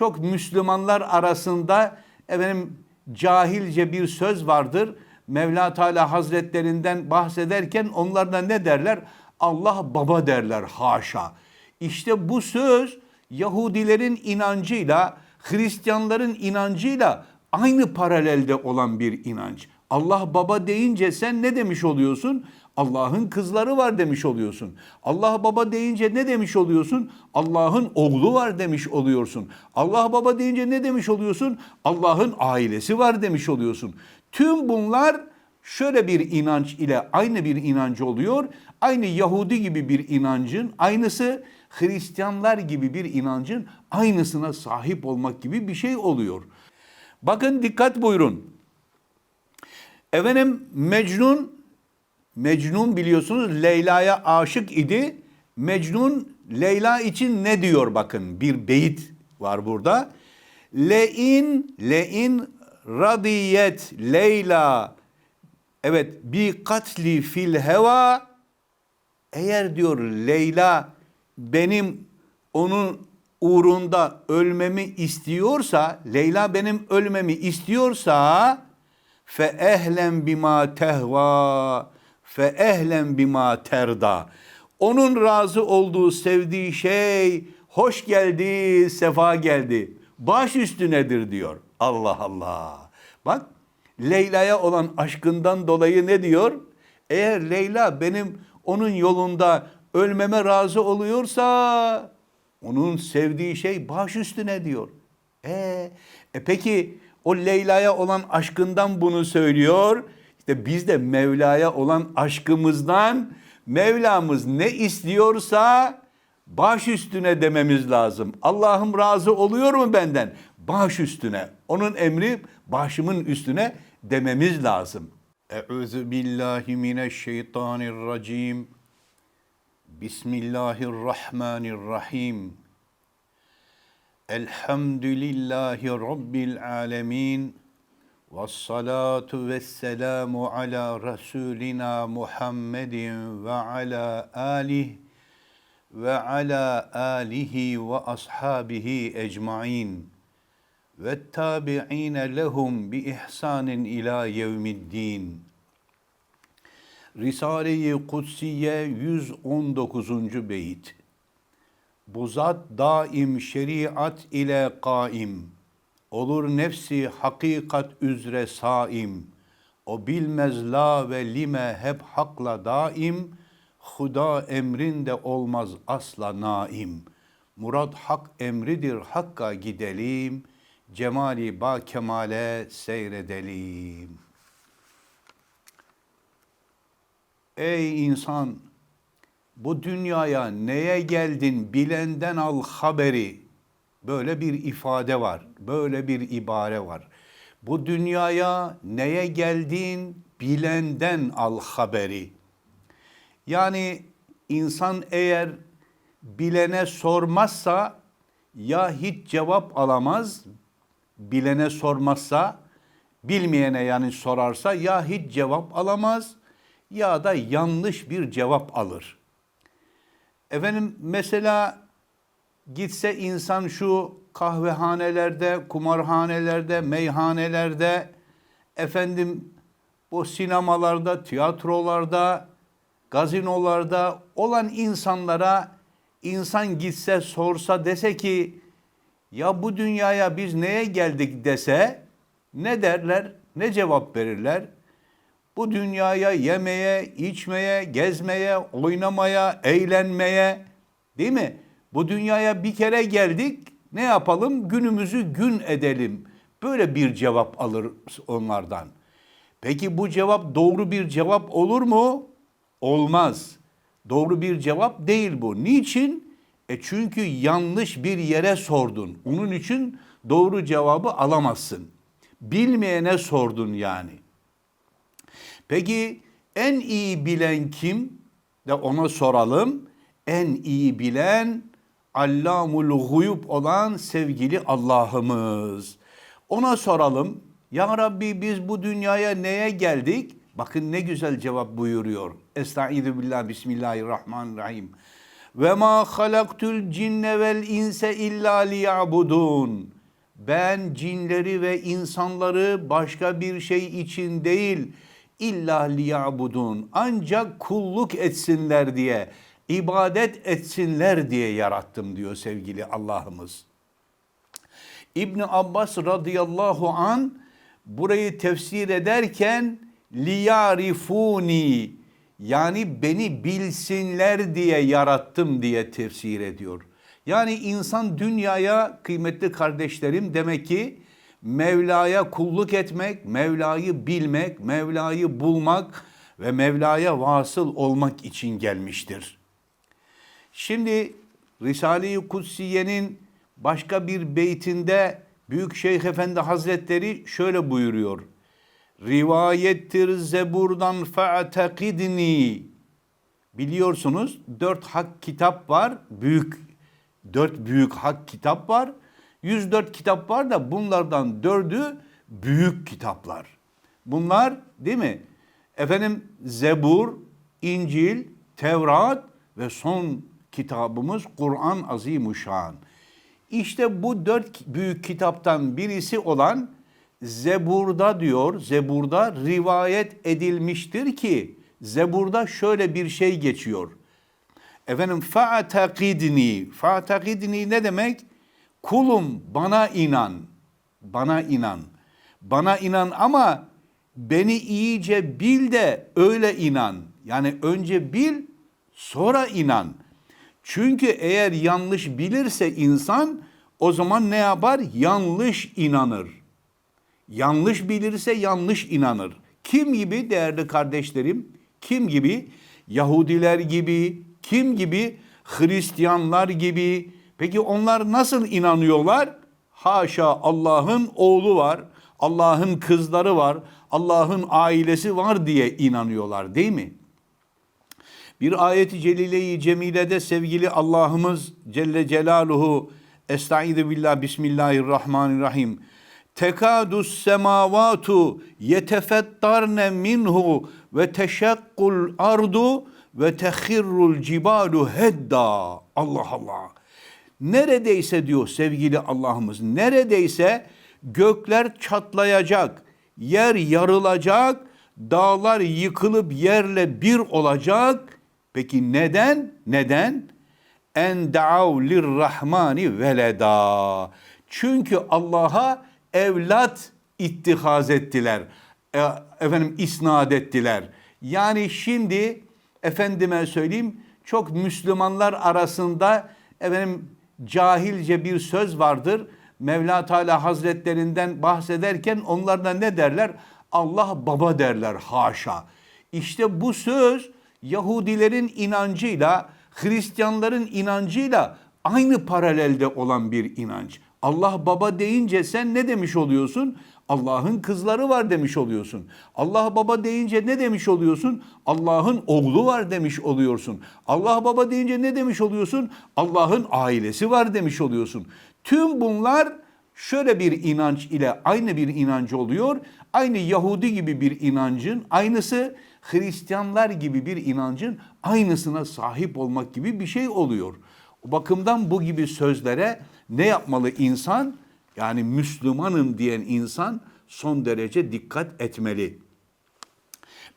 çok Müslümanlar arasında efendim cahilce bir söz vardır. Mevla Teala Hazretlerinden bahsederken onlar da ne derler? Allah baba derler haşa. İşte bu söz Yahudilerin inancıyla, Hristiyanların inancıyla aynı paralelde olan bir inanç. Allah baba deyince sen ne demiş oluyorsun? Allah'ın kızları var demiş oluyorsun. Allah baba deyince ne demiş oluyorsun? Allah'ın oğlu var demiş oluyorsun. Allah baba deyince ne demiş oluyorsun? Allah'ın ailesi var demiş oluyorsun. Tüm bunlar şöyle bir inanç ile aynı bir inancı oluyor. Aynı Yahudi gibi bir inancın aynısı Hristiyanlar gibi bir inancın aynısına sahip olmak gibi bir şey oluyor. Bakın dikkat buyurun. Efendim Mecnun Mecnun biliyorsunuz Leyla'ya aşık idi. Mecnun Leyla için ne diyor bakın bir beyit var burada. Lein lein radiyet Leyla evet bir katli fil heva eğer diyor Leyla benim onun uğrunda ölmemi istiyorsa Leyla benim ölmemi istiyorsa fe ehlen bima tehva fe ehlen bima terda. Onun razı olduğu, sevdiği şey hoş geldi, sefa geldi. Baş üstünedir diyor. Allah Allah. Bak Leyla'ya olan aşkından dolayı ne diyor? Eğer Leyla benim onun yolunda ölmeme razı oluyorsa onun sevdiği şey baş üstüne diyor. E, e peki o Leyla'ya olan aşkından bunu söylüyor. İşte biz de Mevla'ya olan aşkımızdan Mevlamız ne istiyorsa baş üstüne dememiz lazım. Allah'ım razı oluyor mu benden? Baş üstüne. Onun emri başımın üstüne dememiz lazım. Euzu billahi mineşşeytanirracim. Bismillahirrahmanirrahim. Elhamdülillahi Rabbil alemin. Vessalatu vesselamu ala Resulina Muhammedin ve ala alih ve ala alihi ve ashabihi ecmain ve tabi'ine lehum bi ihsanin ila yevmiddin. Risale-i Kutsiye 119. beyit. Bu zat daim şeriat ile kaim. Olur nefsi hakikat üzre saim. O bilmez la ve lime hep hakla daim. Huda emrinde olmaz asla naim. Murad hak emridir hakka gidelim. Cemali ba kemale seyredelim. Ey insan! Bu dünyaya neye geldin bilenden al haberi. Böyle bir ifade var, böyle bir ibare var. Bu dünyaya neye geldin bilenden al haberi. Yani insan eğer bilene sormazsa ya hiç cevap alamaz, bilene sormazsa, bilmeyene yani sorarsa ya hiç cevap alamaz ya da yanlış bir cevap alır. Efendim mesela gitse insan şu kahvehanelerde, kumarhanelerde, meyhanelerde, efendim bu sinemalarda, tiyatrolarda, gazinolarda olan insanlara insan gitse sorsa dese ki ya bu dünyaya biz neye geldik dese ne derler, ne cevap verirler? Bu dünyaya yemeye, içmeye, gezmeye, oynamaya, eğlenmeye değil mi? Bu dünyaya bir kere geldik. Ne yapalım? Günümüzü gün edelim. Böyle bir cevap alır onlardan. Peki bu cevap doğru bir cevap olur mu? Olmaz. Doğru bir cevap değil bu. Niçin? E çünkü yanlış bir yere sordun. Onun için doğru cevabı alamazsın. Bilmeyene sordun yani. Peki en iyi bilen kim? De ona soralım. En iyi bilen Allamul Guyub olan sevgili Allah'ımız. Ona soralım. Ya Rabbi biz bu dünyaya neye geldik? Bakın ne güzel cevap buyuruyor. Estaizu billah bismillahirrahmanirrahim. Ve ma halaktul cinne vel inse illa liya'budun. Ben cinleri ve insanları başka bir şey için değil, illa liya'budun. Ancak kulluk etsinler diye, ibadet etsinler diye yarattım diyor sevgili Allah'ımız. İbni Abbas radıyallahu an burayı tefsir ederken liyarifuni yani beni bilsinler diye yarattım diye tefsir ediyor. Yani insan dünyaya kıymetli kardeşlerim demek ki Mevla'ya kulluk etmek, Mevla'yı bilmek, Mevla'yı bulmak ve Mevla'ya vasıl olmak için gelmiştir. Şimdi Risale-i Kutsiye'nin başka bir beytinde Büyük Şeyh Efendi Hazretleri şöyle buyuruyor. Rivayettir Zebur'dan fe'tekidni. Biliyorsunuz dört hak kitap var. Büyük, dört büyük hak kitap var. 104 kitap var da bunlardan dördü büyük kitaplar. Bunlar değil mi? Efendim Zebur, İncil, Tevrat ve son kitabımız Kur'an Azimuşşan. İşte bu dört büyük kitaptan birisi olan Zebur'da diyor, Zebur'da rivayet edilmiştir ki Zebur'da şöyle bir şey geçiyor. Efendim fa'takidni, fa'takidni ne demek? Kulum bana inan, bana inan. Bana inan ama beni iyice bil de öyle inan. Yani önce bil, sonra inan. Çünkü eğer yanlış bilirse insan o zaman ne yapar? Yanlış inanır. Yanlış bilirse yanlış inanır. Kim gibi değerli kardeşlerim? Kim gibi? Yahudiler gibi, kim gibi? Hristiyanlar gibi. Peki onlar nasıl inanıyorlar? Haşa Allah'ın oğlu var, Allah'ın kızları var, Allah'ın ailesi var diye inanıyorlar değil mi? Bir ayeti celile-i cemilede sevgili Allah'ımız Celle Celaluhu Estaizu billah Bismillahirrahmanirrahim. Tekadus semavatu yetefettarne minhu ve teşakkul ardu ve tehirrul cibalu hedda. Allah Allah. Neredeyse diyor sevgili Allah'ımız, neredeyse gökler çatlayacak, yer yarılacak, dağlar yıkılıp yerle bir olacak. Peki neden? Neden? En da'av lirrahmani veleda. Çünkü Allah'a evlat ittihaz ettiler. E, efendim isnat ettiler. Yani şimdi efendime söyleyeyim çok Müslümanlar arasında efendim cahilce bir söz vardır. Mevla Teala Hazretlerinden bahsederken onlar da ne derler? Allah baba derler haşa. İşte bu söz Yahudilerin inancıyla, Hristiyanların inancıyla aynı paralelde olan bir inanç. Allah baba deyince sen ne demiş oluyorsun? Allah'ın kızları var demiş oluyorsun. Allah baba deyince ne demiş oluyorsun? Allah'ın oğlu var demiş oluyorsun. Allah baba deyince ne demiş oluyorsun? Allah'ın ailesi var demiş oluyorsun. Tüm bunlar şöyle bir inanç ile aynı bir inancı oluyor. Aynı Yahudi gibi bir inancın aynısı Hristiyanlar gibi bir inancın aynısına sahip olmak gibi bir şey oluyor. O bakımdan bu gibi sözlere ne yapmalı insan? Yani Müslümanım diyen insan son derece dikkat etmeli.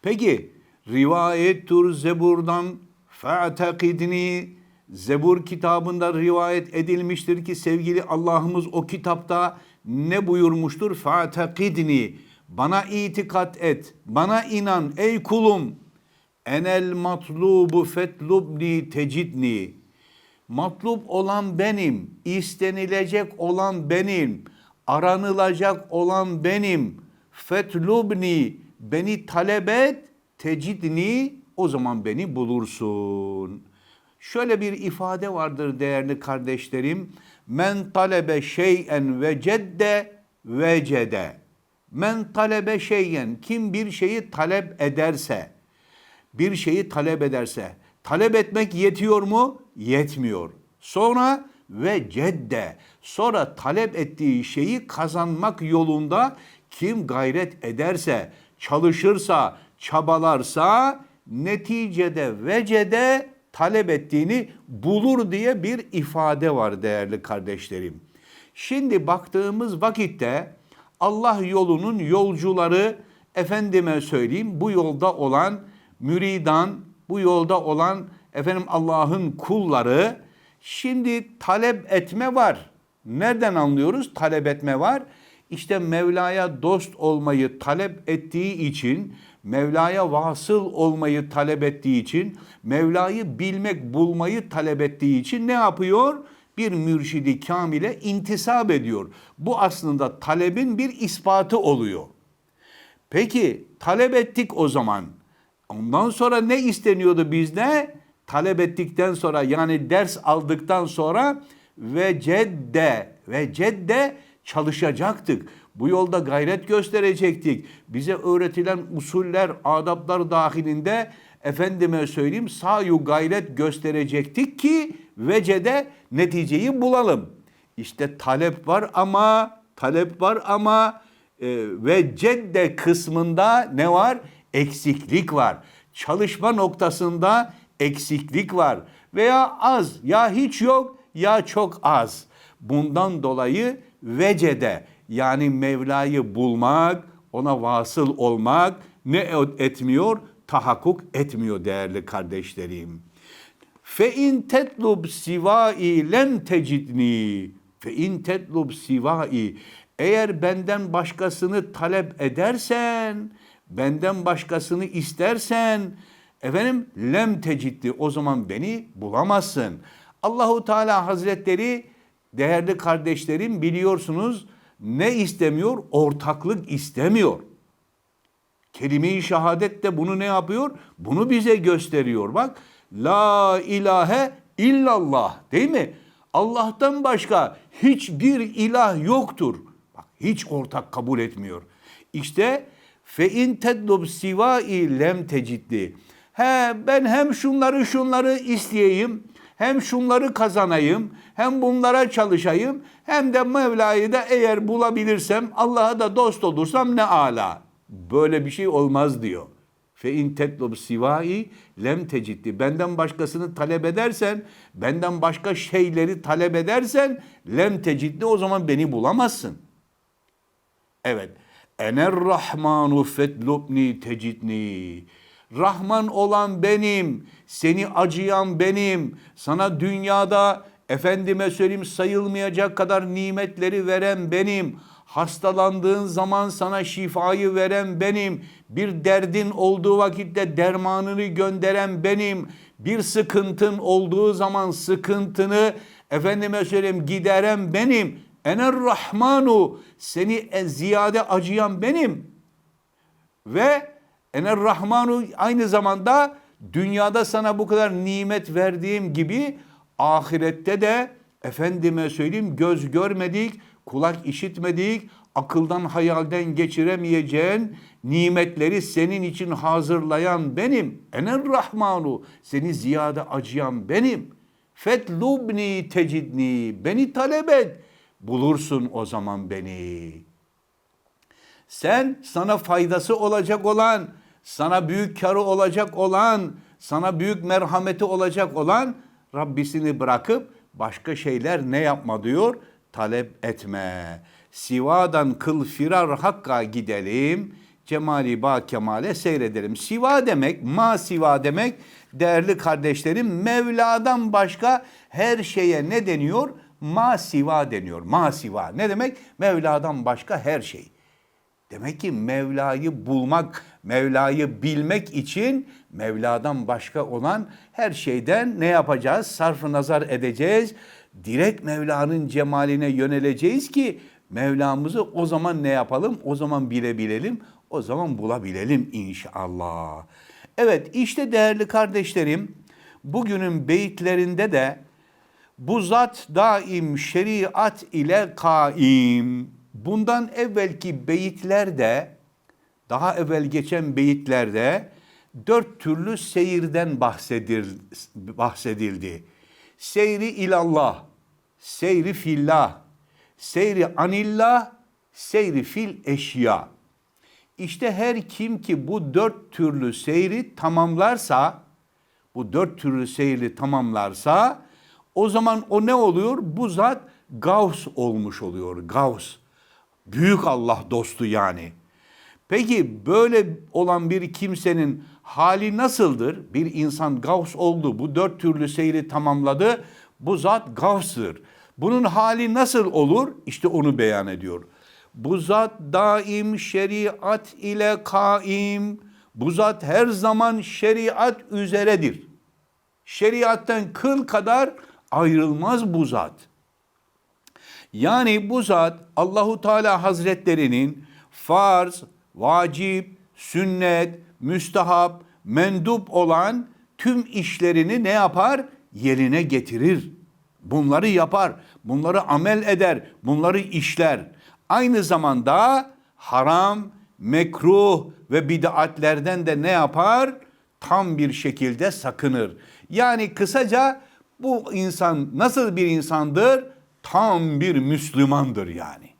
Peki rivayet tur Zebur'dan fe'tekidni Zebur kitabında rivayet edilmiştir ki sevgili Allah'ımız o kitapta ne buyurmuştur? Fe'tekidni bana itikat et, bana inan ey kulum. Enel matlubu fetlubni tecidni. Matlub olan benim, istenilecek olan benim, aranılacak olan benim. Fetlubni, beni talep et, tecidni, o zaman beni bulursun. Şöyle bir ifade vardır değerli kardeşlerim. Men talebe şeyen ve cedde vecede. Men talebe şeyen, kim bir şeyi talep ederse, bir şeyi talep ederse, talep etmek yetiyor mu? Yetmiyor. Sonra ve cedde, sonra talep ettiği şeyi kazanmak yolunda kim gayret ederse, çalışırsa, çabalarsa neticede vecede talep ettiğini bulur diye bir ifade var değerli kardeşlerim. Şimdi baktığımız vakitte Allah yolunun yolcuları efendime söyleyeyim bu yolda olan müridan, bu yolda olan efendim Allah'ın kulları şimdi talep etme var. Nereden anlıyoruz? Talep etme var. İşte Mevla'ya dost olmayı talep ettiği için, Mevla'ya vasıl olmayı talep ettiği için, Mevla'yı bilmek, bulmayı talep ettiği için ne yapıyor? Bir mürşidi kamile intisap ediyor. Bu aslında talebin bir ispatı oluyor. Peki talep ettik o zaman. Ondan sonra ne isteniyordu bizde? Talep ettikten sonra yani ders aldıktan sonra ve cedde ve cedde çalışacaktık. Bu yolda gayret gösterecektik. Bize öğretilen usuller, adaplar dahilinde efendime söyleyeyim sayu gayret gösterecektik ki vecede neticeyi bulalım. İşte talep var ama talep var ama e, ve cedde kısmında ne var? Eksiklik var. Çalışma noktasında eksiklik var. Veya az ya hiç yok ya çok az. Bundan dolayı vecede yani Mevla'yı bulmak, ona vasıl olmak ne etmiyor? Tahakkuk etmiyor değerli kardeşlerim. Fe in tetlub sivai lem tecidni. Fe in tetlub sivai. Eğer benden başkasını talep edersen, benden başkasını istersen, efendim lem teciddi o zaman beni bulamazsın. Allahu Teala Hazretleri değerli kardeşlerim biliyorsunuz ne istemiyor? Ortaklık istemiyor. Kelime-i şehadet de bunu ne yapıyor? Bunu bize gösteriyor. Bak la ilahe illallah değil mi? Allah'tan başka hiçbir ilah yoktur. Bak hiç ortak kabul etmiyor. İşte fe in tedlub sivai lem teciddi. He ben hem şunları şunları isteyeyim hem şunları kazanayım, hem bunlara çalışayım, hem de Mevla'yı da eğer bulabilirsem, Allah'a da dost olursam ne ala. Böyle bir şey olmaz diyor. Fe in tetlub sivai lem teciddi. Benden başkasını talep edersen, benden başka şeyleri talep edersen lem teciddi o zaman beni bulamazsın. Evet. Ener rahmanu fetlubni tecidni. Rahman olan benim, seni acıyan benim, sana dünyada efendime söyleyeyim sayılmayacak kadar nimetleri veren benim, hastalandığın zaman sana şifayı veren benim, bir derdin olduğu vakitte dermanını gönderen benim, bir sıkıntın olduğu zaman sıkıntını efendime söyleyeyim gideren benim. Ener Rahmanu seni ziyade acıyan benim. Ve Ener Rahmanu aynı zamanda dünyada sana bu kadar nimet verdiğim gibi ahirette de efendime söyleyeyim göz görmedik, kulak işitmedik, akıldan hayalden geçiremeyeceğin nimetleri senin için hazırlayan benim. Ener Rahmanu seni ziyade acıyan benim. Fetlubni tecidni beni talep et. Bulursun o zaman beni. Sen sana faydası olacak olan sana büyük karı olacak olan, sana büyük merhameti olacak olan Rabbisini bırakıp başka şeyler ne yapma diyor? Talep etme. Sivadan kıl firar hakka gidelim. Cemali ba kemale seyredelim. Siva demek, ma siva demek değerli kardeşlerim Mevla'dan başka her şeye ne deniyor? Ma siva deniyor. Ma siva ne demek? Mevla'dan başka her şey. Demek ki Mevla'yı bulmak, Mevla'yı bilmek için Mevla'dan başka olan her şeyden ne yapacağız? Sarf nazar edeceğiz. Direkt Mevla'nın cemaline yöneleceğiz ki Mevlamızı o zaman ne yapalım? O zaman bilebilelim, o zaman bulabilelim inşallah. Evet işte değerli kardeşlerim bugünün beyitlerinde de bu zat daim şeriat ile kaim Bundan evvelki beyitlerde, daha evvel geçen beyitlerde dört türlü seyirden bahsedildi. Seyri ilallah, seyri fillah, seyri anillah, seyri fil eşya. İşte her kim ki bu dört türlü seyri tamamlarsa, bu dört türlü seyri tamamlarsa o zaman o ne oluyor? Bu zat Gavs olmuş oluyor. Gavs. Büyük Allah dostu yani. Peki böyle olan bir kimsenin hali nasıldır? Bir insan Gavs oldu. Bu dört türlü seyri tamamladı. Bu zat Gavs'tır. Bunun hali nasıl olur? İşte onu beyan ediyor. Bu zat daim şeriat ile kaim. Bu zat her zaman şeriat üzeredir. Şeriattan kıl kadar ayrılmaz bu zat. Yani bu zat Allahu Teala Hazretlerinin farz, vacip, sünnet, müstahap, mendup olan tüm işlerini ne yapar? Yerine getirir. Bunları yapar, bunları amel eder, bunları işler. Aynı zamanda haram, mekruh ve bid'atlerden de ne yapar? Tam bir şekilde sakınır. Yani kısaca bu insan nasıl bir insandır? Tam bir Müslümandır yani.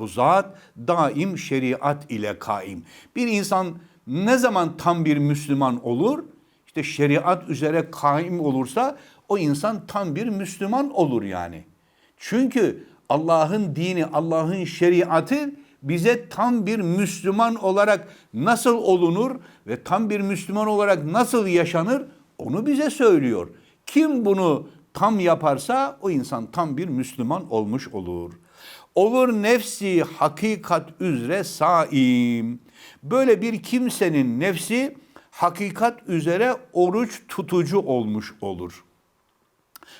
Bu zat daim şeriat ile kaim. Bir insan ne zaman tam bir Müslüman olur? İşte şeriat üzere kaim olursa o insan tam bir Müslüman olur yani. Çünkü Allah'ın dini, Allah'ın şeriatı bize tam bir Müslüman olarak nasıl olunur ve tam bir Müslüman olarak nasıl yaşanır onu bize söylüyor. Kim bunu tam yaparsa o insan tam bir Müslüman olmuş olur. Olur nefsi hakikat üzere saim. Böyle bir kimsenin nefsi hakikat üzere oruç tutucu olmuş olur.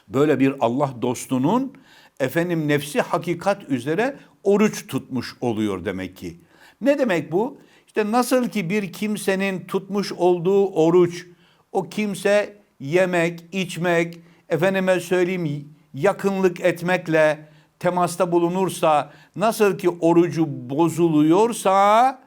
Böyle bir Allah dostunun efendim nefsi hakikat üzere oruç tutmuş oluyor demek ki. Ne demek bu? İşte nasıl ki bir kimsenin tutmuş olduğu oruç, o kimse yemek, içmek, efendime söyleyeyim yakınlık etmekle temasta bulunursa, nasıl ki orucu bozuluyorsa,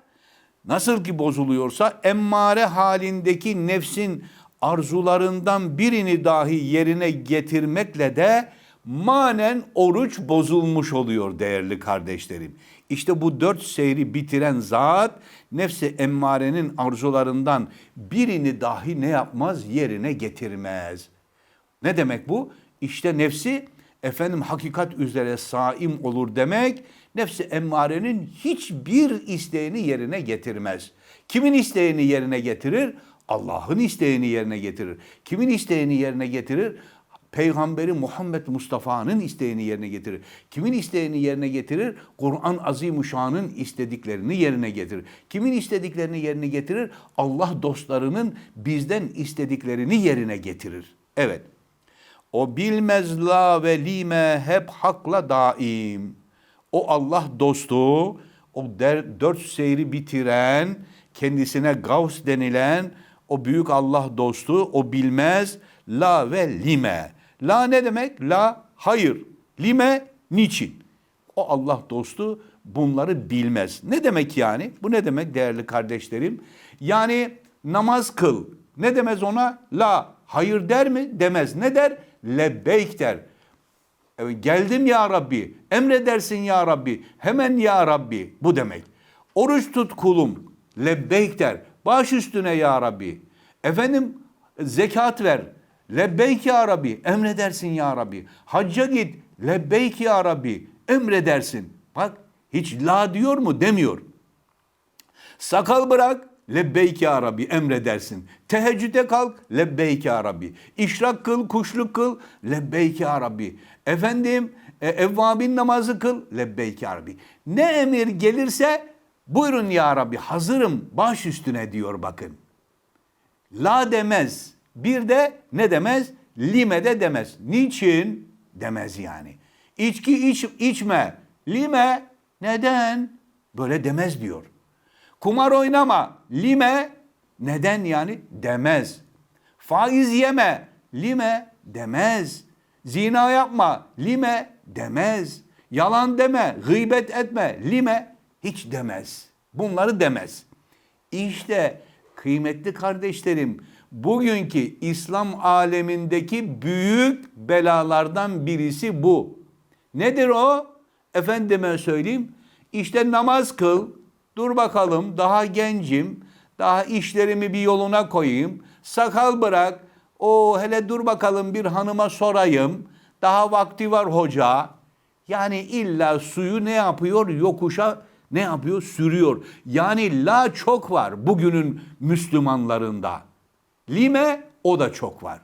nasıl ki bozuluyorsa emmare halindeki nefsin arzularından birini dahi yerine getirmekle de manen oruç bozulmuş oluyor değerli kardeşlerim. İşte bu dört seyri bitiren zat nefsi emmarenin arzularından birini dahi ne yapmaz yerine getirmez. Ne demek bu? İşte nefsi efendim hakikat üzere saim olur demek nefsi emmarenin hiçbir isteğini yerine getirmez. Kimin isteğini yerine getirir? Allah'ın isteğini yerine getirir. Kimin isteğini yerine getirir? Peygamberi Muhammed Mustafa'nın isteğini yerine getirir. Kimin isteğini yerine getirir? Kur'an Azimuşşan'ın istediklerini yerine getirir. Kimin istediklerini yerine getirir? Allah dostlarının bizden istediklerini yerine getirir. Evet. O bilmez la ve lime hep hakla daim. O Allah dostu, o der, dört seyri bitiren, kendisine Gavs denilen o büyük Allah dostu, o bilmez la ve lime. La ne demek? La hayır. Lime niçin? O Allah dostu bunları bilmez. Ne demek yani? Bu ne demek değerli kardeşlerim? Yani namaz kıl. Ne demez ona? La hayır der mi? Demez. Ne der? Lebbeyk der. Evet, geldim ya Rabbi. Emredersin ya Rabbi. Hemen ya Rabbi. Bu demek. Oruç tut kulum. Lebbeyk der. Baş üstüne ya Rabbi. Efendim zekat ver. Lebbeyk ya Rabbi. Emredersin ya Rabbi. Hacca git. Lebbeyk ya Rabbi. Emredersin. Bak hiç la diyor mu? Demiyor. Sakal bırak. Lebbeyk ya Rabbi emredersin. Teheccüde kalk. Lebbeyk ya Rabbi. İşrak kıl, kuşluk kıl. Lebbeyk ya Rabbi. Efendim e, evvabin namazı kıl. Lebbeyk ya Rabbi. Ne emir gelirse buyurun ya Rabbi hazırım baş üstüne diyor bakın. La demez. Bir de ne demez? Lime de demez. Niçin? Demez yani. İçki iç, içme. Lime neden? Böyle demez diyor. Kumar oynama. Lime neden yani? Demez. Faiz yeme. Lime demez. Zina yapma. Lime demez. Yalan deme. Gıybet etme. Lime hiç demez. Bunları demez. İşte kıymetli kardeşlerim bugünkü İslam alemindeki büyük belalardan birisi bu. Nedir o? Efendime söyleyeyim. İşte namaz kıl. Dur bakalım daha gencim. Daha işlerimi bir yoluna koyayım. Sakal bırak. O hele dur bakalım bir hanıma sorayım. Daha vakti var hoca. Yani illa suyu ne yapıyor? Yokuşa ne yapıyor? Sürüyor. Yani la çok var bugünün Müslümanlarında. Lime o da çok var.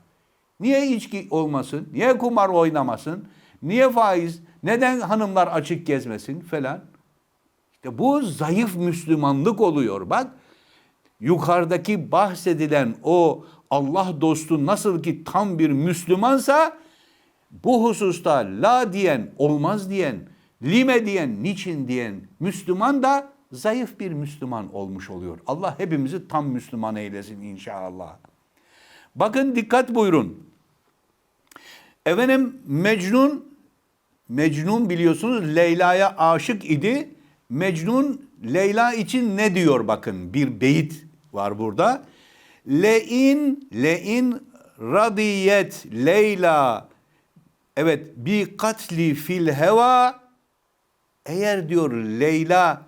Niye içki olmasın? Niye kumar oynamasın? Niye faiz? Neden hanımlar açık gezmesin falan? İşte bu zayıf Müslümanlık oluyor. Bak yukarıdaki bahsedilen o Allah dostu nasıl ki tam bir Müslümansa bu hususta la diyen, olmaz diyen, lime diyen, niçin diyen Müslüman da zayıf bir Müslüman olmuş oluyor. Allah hepimizi tam Müslüman eylesin inşallah. Bakın dikkat buyurun. Efendim Mecnun, Mecnun biliyorsunuz Leyla'ya aşık idi. Mecnun Leyla için ne diyor bakın bir beyit var burada. Le'in, le'in radiyet Leyla evet bir katli fil heva eğer diyor Leyla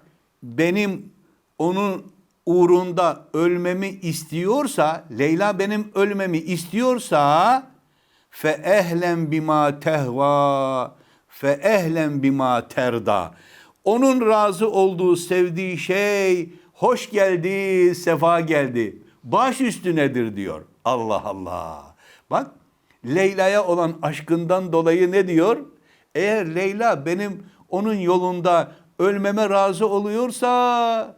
benim onun uğrunda ölmemi istiyorsa, Leyla benim ölmemi istiyorsa fe ehlen bima tehva fe ehlen bima terda. Onun razı olduğu, sevdiği şey hoş geldi, sefa geldi. Baş üstünedir diyor. Allah Allah. Bak Leyla'ya olan aşkından dolayı ne diyor? Eğer Leyla benim onun yolunda ölmeme razı oluyorsa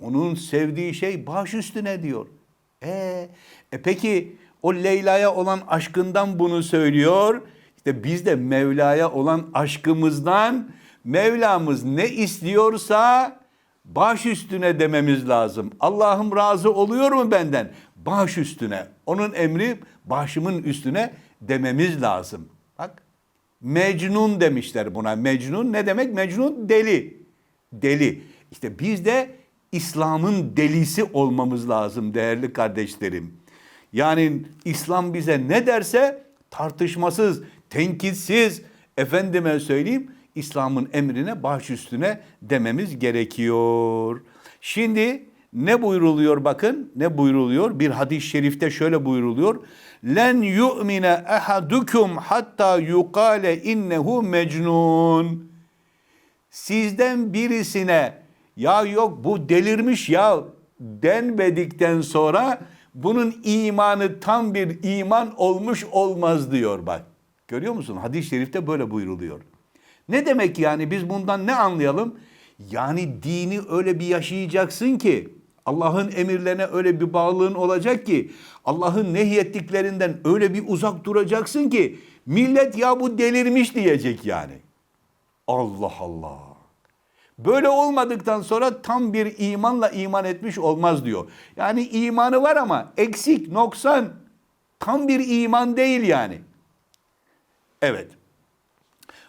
onun sevdiği şey baş üstüne diyor. E, e peki o Leyla'ya olan aşkından bunu söylüyor. İşte biz de Mevla'ya olan aşkımızdan Mevlamız ne istiyorsa baş üstüne dememiz lazım. Allah'ım razı oluyor mu benden? Baş üstüne. Onun emri başımın üstüne dememiz lazım. Bak Mecnun demişler buna. Mecnun ne demek? Mecnun deli. Deli. İşte biz de İslam'ın delisi olmamız lazım değerli kardeşlerim. Yani İslam bize ne derse tartışmasız, tenkitsiz, efendime söyleyeyim İslam'ın emrine baş üstüne dememiz gerekiyor. Şimdi ne buyruluyor bakın ne buyruluyor bir hadis-i şerifte şöyle buyruluyor. Len yu'mine ahadukum hatta yukale innehu mecnun. Sizden birisine ya yok bu delirmiş ya denmedikten sonra bunun imanı tam bir iman olmuş olmaz diyor bak. Görüyor musun? Hadis-i şerifte böyle buyruluyor. Ne demek yani biz bundan ne anlayalım? Yani dini öyle bir yaşayacaksın ki Allah'ın emirlerine öyle bir bağlılığın olacak ki Allah'ın nehyettiklerinden öyle bir uzak duracaksın ki millet ya bu delirmiş diyecek yani. Allah Allah. Böyle olmadıktan sonra tam bir imanla iman etmiş olmaz diyor. Yani imanı var ama eksik, noksan, tam bir iman değil yani. Evet.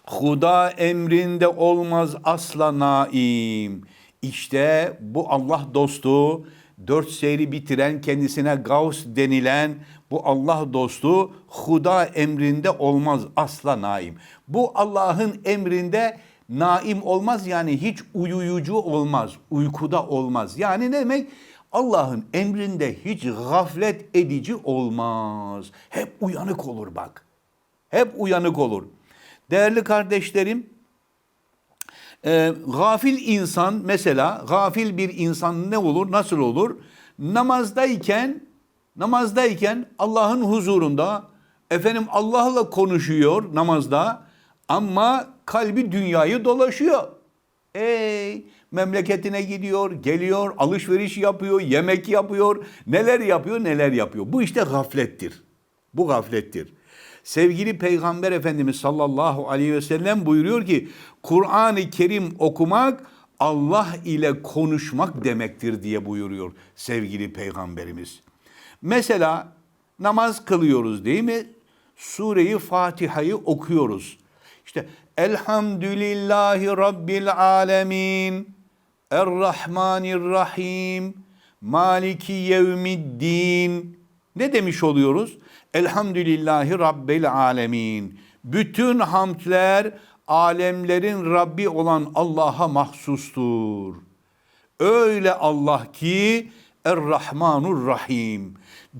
Huda emrinde olmaz asla naim. İşte bu Allah dostu, dört seyri bitiren kendisine Gavs denilen bu Allah dostu Huda emrinde olmaz asla naim. Bu Allah'ın emrinde naim olmaz yani hiç uyuyucu olmaz, uykuda olmaz. Yani ne demek? Allah'ın emrinde hiç gaflet edici olmaz. Hep uyanık olur bak. Hep uyanık olur. Değerli kardeşlerim, e, gafil insan mesela, gafil bir insan ne olur, nasıl olur? Namazdayken, namazdayken Allah'ın huzurunda, efendim Allah'la konuşuyor namazda ama kalbi dünyayı dolaşıyor. Ey memleketine gidiyor, geliyor, alışveriş yapıyor, yemek yapıyor, neler yapıyor, neler yapıyor. Bu işte gaflettir. Bu gaflettir. Sevgili Peygamber Efendimiz sallallahu aleyhi ve sellem buyuruyor ki Kur'an-ı Kerim okumak Allah ile konuşmak demektir diye buyuruyor sevgili Peygamberimiz. Mesela namaz kılıyoruz değil mi? Sureyi Fatiha'yı okuyoruz. İşte Elhamdülillahi Rabbil Alemin Errahmanirrahim Maliki Yevmiddin Ne demiş oluyoruz? Elhamdülillahi Rabbil Alemin Bütün hamdler alemlerin Rabbi olan Allah'a mahsustur. Öyle Allah ki Er-Rahmanur Rahim.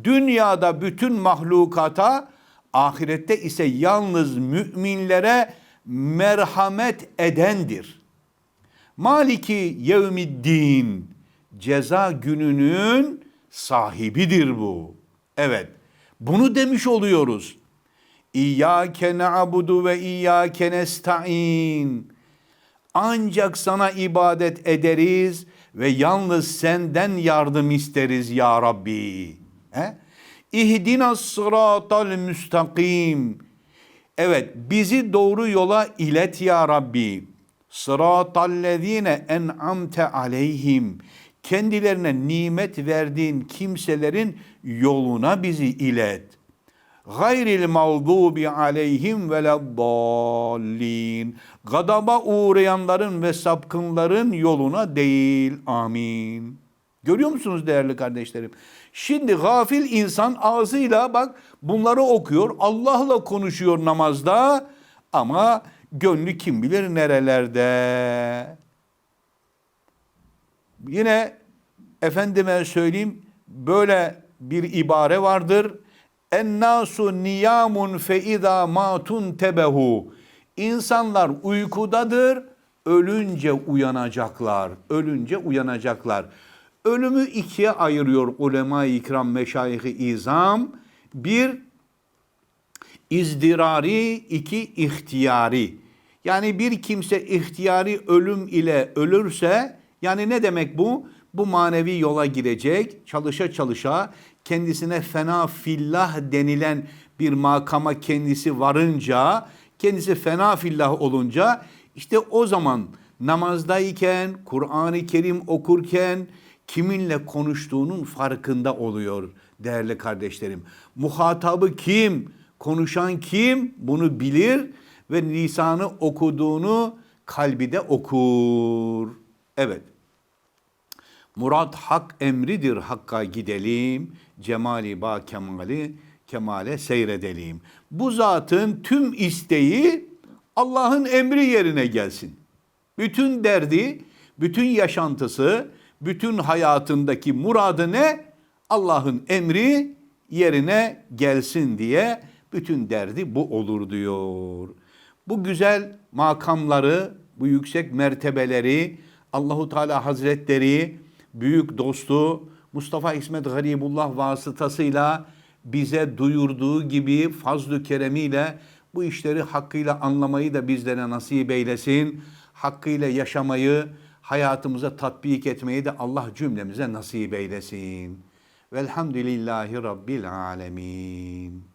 Dünyada bütün mahlukata, ahirette ise yalnız müminlere merhamet edendir. Maliki yevmiddin ceza gününün sahibidir bu. Evet. Bunu demiş oluyoruz. İyyâke na'budu ve iyyâke nesta'in. Ancak sana ibadet ederiz ve yalnız senden yardım isteriz ya Rabbi. He? İhdina sıratal müstakim. Evet bizi doğru yola ilet ya Rabbi. Sıratallezine en'amte aleyhim. Kendilerine nimet verdiğin kimselerin yoluna bizi ilet. Gayril mağdubi aleyhim ve dallin. Gadaba uğrayanların ve sapkınların yoluna değil. Amin. Görüyor musunuz değerli kardeşlerim? Şimdi gafil insan ağzıyla bak bunları okuyor. Allah'la konuşuyor namazda ama gönlü kim bilir nerelerde. Yine efendime söyleyeyim böyle bir ibare vardır. Ennasu niyamun fe izâ matun tebehu. İnsanlar uykudadır, ölünce uyanacaklar. Ölünce uyanacaklar. Ölümü ikiye ayırıyor ulema-i ikram meşayih izam. Bir izdirari, iki ihtiyari. Yani bir kimse ihtiyari ölüm ile ölürse yani ne demek bu? Bu manevi yola girecek, çalışa çalışa kendisine fena fillah denilen bir makama kendisi varınca, kendisi fena fillah olunca işte o zaman namazdayken, Kur'an-ı Kerim okurken kiminle konuştuğunun farkında oluyor değerli kardeşlerim. Muhatabı kim, konuşan kim bunu bilir ve lisanı okuduğunu kalbi de okur. Evet. Murat hak emridir hakka gidelim. Cemali ba kemali kemale seyredelim. Bu zatın tüm isteği Allah'ın emri yerine gelsin. Bütün derdi, bütün yaşantısı, bütün hayatındaki muradı ne? Allah'ın emri yerine gelsin diye bütün derdi bu olur diyor. Bu güzel makamları, bu yüksek mertebeleri Allahu Teala Hazretleri büyük dostu Mustafa İsmet Garibullah vasıtasıyla bize duyurduğu gibi fazl-ı keremiyle bu işleri hakkıyla anlamayı da bizlere nasip eylesin. Hakkıyla yaşamayı, hayatımıza tatbik etmeyi de Allah cümlemize nasip eylesin. Velhamdülillahi Rabbil alemin.